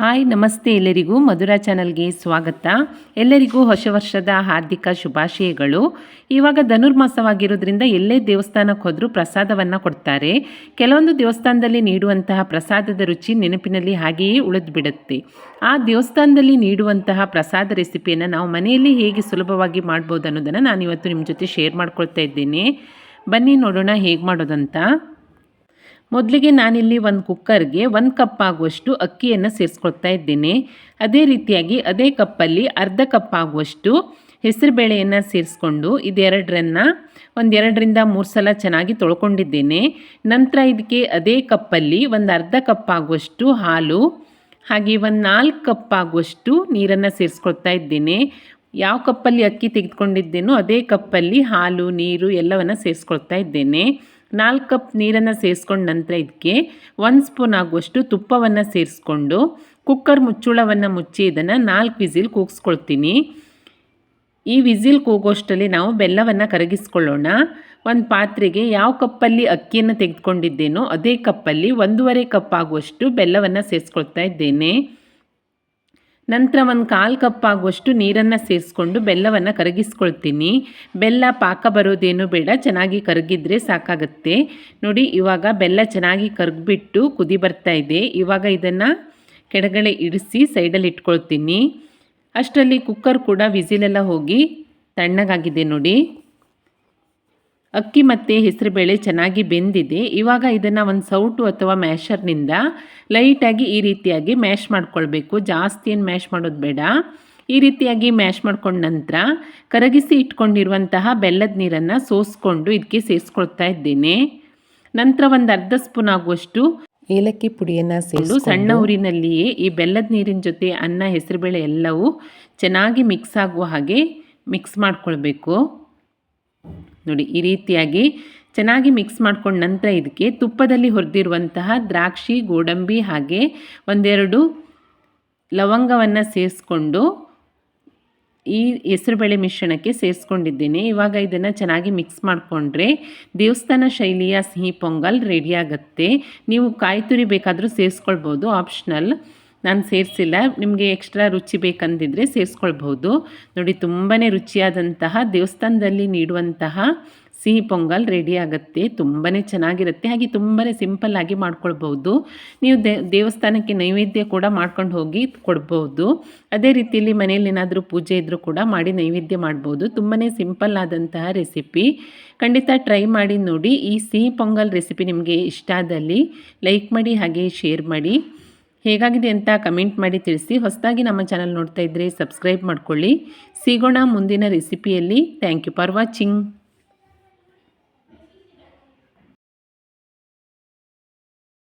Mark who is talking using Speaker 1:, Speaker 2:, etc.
Speaker 1: Hi, ನಮಸ್ತೆ ಎಲ್ಲರಿಗೂ. ಮಧುರಾ ಚಾನಲ್ಗೆ ಸ್ವಾಗತ. ಎಲ್ಲರಿಗೂ ಹೊಸ ವರ್ಷದ ಹಾರ್ದಿಕ ಶುಭಾಶಯಗಳು. ಇವಾಗ ಧನುರ್ಮಾಸವಾಗಿರೋದ್ರಿಂದ ಎಲ್ಲೇ ದೇವಸ್ಥಾನಕ್ಕೆ ಹೋದರೂ ಪ್ರಸಾದವನ್ನು ಕೊಡ್ತಾರೆ. ಕೆಲವೊಂದು ದೇವಸ್ಥಾನದಲ್ಲಿ ನೀಡುವಂತಹ ಪ್ರಸಾದದ ರುಚಿ ನೆನಪಿನಲ್ಲಿ ಹಾಗೆಯೇ ಉಳಿದು ಬಿಡುತ್ತೆ ಆ ದೇವಸ್ಥಾನದಲ್ಲಿ ನೀಡುವಂತಹ ಪ್ರಸಾದ ರೆಸಿಪಿಯನ್ನು ನಾವು ಮನೆಯಲ್ಲಿ ಹೇಗೆ ಸುಲಭವಾಗಿ ಮಾಡ್ಬೋದು ಅನ್ನೋದನ್ನು ನಾನು ಇವತ್ತು ನಿಮ್ಮ ಜೊತೆ ಶೇರ್ ಮಾಡ್ಕೊಳ್ತಾ ಇದ್ದೇನೆ. ಬನ್ನಿ ನೋಡೋಣ ಹೇಗೆ ಮಾಡೋದಂತ. ಮೊದಲಿಗೆ ನಾನಿಲ್ಲಿ ಒಂದು ಕುಕ್ಕರ್ಗೆ ಒಂದು ಕಪ್ ಆಗುವಷ್ಟು ಅಕ್ಕಿಯನ್ನು ಸೇರಿಸ್ಕೊಳ್ತಾ ಇದ್ದೇನೆ. ಅದೇ ರೀತಿಯಾಗಿ ಅದೇ ಕಪ್ಪಲ್ಲಿ ಅರ್ಧ ಕಪ್ ಆಗುವಷ್ಟು ಹೆಸರುಬೇಳೆಯನ್ನು ಸೇರಿಸ್ಕೊಂಡು ಇದೆರಡರನ್ನು ಒಂದೆರಡರಿಂದ ಮೂರು ಸಲ ಚೆನ್ನಾಗಿ ತೊಳ್ಕೊಂಡಿದ್ದೇನೆ. ನಂತರ ಇದಕ್ಕೆ ಅದೇ ಕಪ್ಪಲ್ಲಿ ಒಂದು ಅರ್ಧ ಕಪ್ ಆಗುವಷ್ಟು ಹಾಲು, ಹಾಗೆ ಒಂದು ನಾಲ್ಕು ಕಪ್ ಆಗುವಷ್ಟು ನೀರನ್ನು ಸೇರಿಸ್ಕೊಳ್ತಾ ಇದ್ದೇನೆ. ಯಾವ ಕಪ್ಪಲ್ಲಿ ಅಕ್ಕಿ ತೆಗೆದುಕೊಂಡಿದ್ದೇನೋ ಅದೇ ಕಪ್ಪಲ್ಲಿ ಹಾಲು, ನೀರು ಎಲ್ಲವನ್ನು ಸೇರಿಸ್ಕೊಳ್ತಾ ಇದ್ದೇನೆ. ನಾಲ್ಕು ಕಪ್ ನೀರನ್ನು ಸೇರಿಸ್ಕೊಂಡ ನಂತರ ಇದಕ್ಕೆ ಒಂದು ಸ್ಪೂನ್ ಆಗುವಷ್ಟು ತುಪ್ಪವನ್ನು ಸೇರಿಸ್ಕೊಂಡು ಕುಕ್ಕರ್ ಮುಚ್ಚುಳವನ್ನು ಮುಚ್ಚಿ ಇದನ್ನು ನಾಲ್ಕು ವಿಸಿಲ್ ಕೂಗಿಸ್ಕೊಳ್ತೀನಿ. ಈ ವಿಸಿಲ್ ಕೂಗೋಷ್ಟರಲ್ಲಿ ನಾವು ಬೆಲ್ಲವನ್ನು ಕರಗಿಸ್ಕೊಳ್ಳೋಣ. ಒಂದು ಪಾತ್ರೆಗೆ ಯಾವ ಕಪ್ಪಲ್ಲಿ ಅಕ್ಕಿಯನ್ನು ತೆಗೆದುಕೊಂಡಿದ್ದೇನೋ ಅದೇ ಕಪ್ಪಲ್ಲಿ ಒಂದೂವರೆ ಕಪ್ ಆಗುವಷ್ಟು ಬೆಲ್ಲವನ್ನು ಸೇರಿಸ್ಕೊಳ್ತಾ ಇದ್ದೇನೆ. ನಂತರ ಒಂದು ಕಾಲು ಕಪ್ ಆಗುವಷ್ಟು ನೀರನ್ನು ಸೇರಿಸ್ಕೊಂಡು ಬೆಲ್ಲವನ್ನು ಕರಗಿಸ್ಕೊಳ್ತೀನಿ. ಬೆಲ್ಲ ಪಾಕ ಬರೋದೇನು ಬೇಡ, ಚೆನ್ನಾಗಿ ಕರಗಿದ್ರೆ ಸಾಕಾಗುತ್ತೆ. ನೋಡಿ, ಇವಾಗ ಬೆಲ್ಲ ಚೆನ್ನಾಗಿ ಕರಗಿಬಿಟ್ಟು ಕುದಿ ಬರ್ತಾ ಇದೆ. ಇವಾಗ ಇದನ್ನು ಕೆಳಗಡೆ ಇಡಿಸಿ ಸೈಡಲ್ಲಿ ಇಟ್ಕೊಳ್ತೀನಿ. ಅಷ್ಟರಲ್ಲಿ ಕುಕ್ಕರ್ ಕೂಡ ವಿಸಿಲೆಲ್ಲ ಹೋಗಿ ತಣ್ಣಗಾಗಿದೆ ನೋಡಿ. ಅಕ್ಕಿ ಮತ್ತು ಹೆಸರುಬೇಳೆ ಚೆನ್ನಾಗಿ ಬೆಂದಿದೆ. ಇವಾಗ ಇದನ್ನು ಒಂದು ಸೌಟು ಅಥವಾ ಮ್ಯಾಶರ್ನಿಂದ ಲೈಟಾಗಿ ಈ ರೀತಿಯಾಗಿ ಮ್ಯಾಶ್ ಮಾಡ್ಕೊಳ್ಬೇಕು. ಜಾಸ್ತಿ ಏನು ಮ್ಯಾಶ್ ಮಾಡೋದು ಬೇಡ. ಈ ರೀತಿಯಾಗಿ ಮ್ಯಾಶ್ ಮಾಡ್ಕೊಂಡ ನಂತರ ಕರಗಿಸಿ ಇಟ್ಕೊಂಡಿರುವಂತಹ ಬೆಲ್ಲದ ನೀರನ್ನು ಸೋಸ್ಕೊಂಡು ಇದಕ್ಕೆ ಸೇರಿಸ್ಕೊಳ್ತಾ ಇದ್ದೇನೆ. ನಂತರ ಒಂದು ಅರ್ಧ ಸ್ಪೂನ್ ಆಗುವಷ್ಟು
Speaker 2: ಏಲಕ್ಕಿ ಪುಡಿಯನ್ನು ಸೇರಿಸಿ
Speaker 1: ಸಣ್ಣ ಊರಿನಲ್ಲಿಯೇ ಈ ಬೆಲ್ಲದ ನೀರಿನ ಜೊತೆ ಅನ್ನ ಹೆಸರುಬೇಳೆ ಎಲ್ಲವೂ ಚೆನ್ನಾಗಿ ಮಿಕ್ಸ್ ಆಗುವ ಹಾಗೆ ಮಿಕ್ಸ್ ಮಾಡ್ಕೊಳ್ಬೇಕು. ನೋಡಿ, ಈ ರೀತಿಯಾಗಿ ಚೆನ್ನಾಗಿ ಮಿಕ್ಸ್ ಮಾಡ್ಕೊಂಡ ನಂತರ ಇದಕ್ಕೆ ತುಪ್ಪದಲ್ಲಿ ಹುರಿದಿರುವಂತಹ ದ್ರಾಕ್ಷಿ, ಗೋಡಂಬಿ ಹಾಗೆ ಒಂದೆರಡು ಲವಂಗವನ್ನು ಸೇರಿಸ್ಕೊಂಡು ಈ ಹೆಸರುಬೇಳೆ ಮಿಶ್ರಣಕ್ಕೆ ಸೇರಿಸ್ಕೊಂಡಿದ್ದೇನೆ. ಇವಾಗ ಇದನ್ನು ಚೆನ್ನಾಗಿ ಮಿಕ್ಸ್ ಮಾಡಿಕೊಂಡ್ರೆ ದೇವಸ್ಥಾನ ಶೈಲಿಯ ಸಿಹಿ ಪೊಂಗಲ್ ರೆಡಿಯಾಗತ್ತೆ ನೀವು ಕಾಯಿ ತುರಿ ಬೇಕಾದರೂ ಸೇರಿಸ್ಕೊಳ್ಬೋದು ಆಪ್ಷನಲ್ ನಾನು ಸೇರಿಸಿಲ್ಲ. ನಿಮಗೆ ಎಕ್ಸ್ಟ್ರಾ ರುಚಿ ಬೇಕಂದಿದ್ರೆ ಸೇರಿಸ್ಕೊಳ್ಬಹುದು. ನೋಡಿ ತುಂಬಾ ರುಚಿಯಾದಂತಹ ದೇವಸ್ಥಾನದಲ್ಲಿ ನೀಡುವಂತಹ ಸಿಹಿ ಪೊಂಗಲ್ ರೆಡಿ ಆಗುತ್ತೆ. ತುಂಬಾ ಚೆನ್ನಾಗಿರುತ್ತೆ. ಹಾಗೆ ತುಂಬಾ ಸಿಂಪಲ್ಲಾಗಿ ಮಾಡ್ಕೊಳ್ಬೋದು ನೀವು ದೇವಸ್ಥಾನಕ್ಕೆ ನೈವೇದ್ಯ ಕೂಡ ಮಾಡ್ಕೊಂಡು ಹೋಗಿ ಕೊಡ್ಬೋದು ಅದೇ ರೀತಿಯಲ್ಲಿ ಮನೆಯಲ್ಲಿ ಏನಾದರೂ ಪೂಜೆ ಇದ್ದರೂ ಕೂಡ ಮಾಡಿ ನೈವೇದ್ಯ ಮಾಡ್ಬೋದು. ತುಂಬಾ ಸಿಂಪಲ್ ಆದಂತಹ ರೆಸಿಪಿ ಖಂಡಿತ ಟ್ರೈ ಮಾಡಿ ನೋಡಿ. ಈ ಸಿಹಿ ಪೊಂಗಲ್ ರೆಸಿಪಿ ನಿಮಗೆ ಇಷ್ಟ ಆದಲ್ಲಿ ಲೈಕ್ ಮಾಡಿ, ಹಾಗೆ ಶೇರ್ ಮಾಡಿ. ಹೇಗಾಗಿದೆ ಅಂತ ಕಮೆಂಟ್ ಮಾಡಿ ತಿಳಿಸಿ. ಹೊಸದಾಗಿ ನಮ್ಮ ಚಾನಲ್ ನೋಡ್ತಾ ಇದ್ದರೆ ಸಬ್ಸ್ಕ್ರೈಬ್ ಮಾಡ್ಕೊಳ್ಳಿ. ಸಿಗೋಣ ಮುಂದಿನ ರೆಸಿಪಿಯಲ್ಲಿ. Thank you for watching.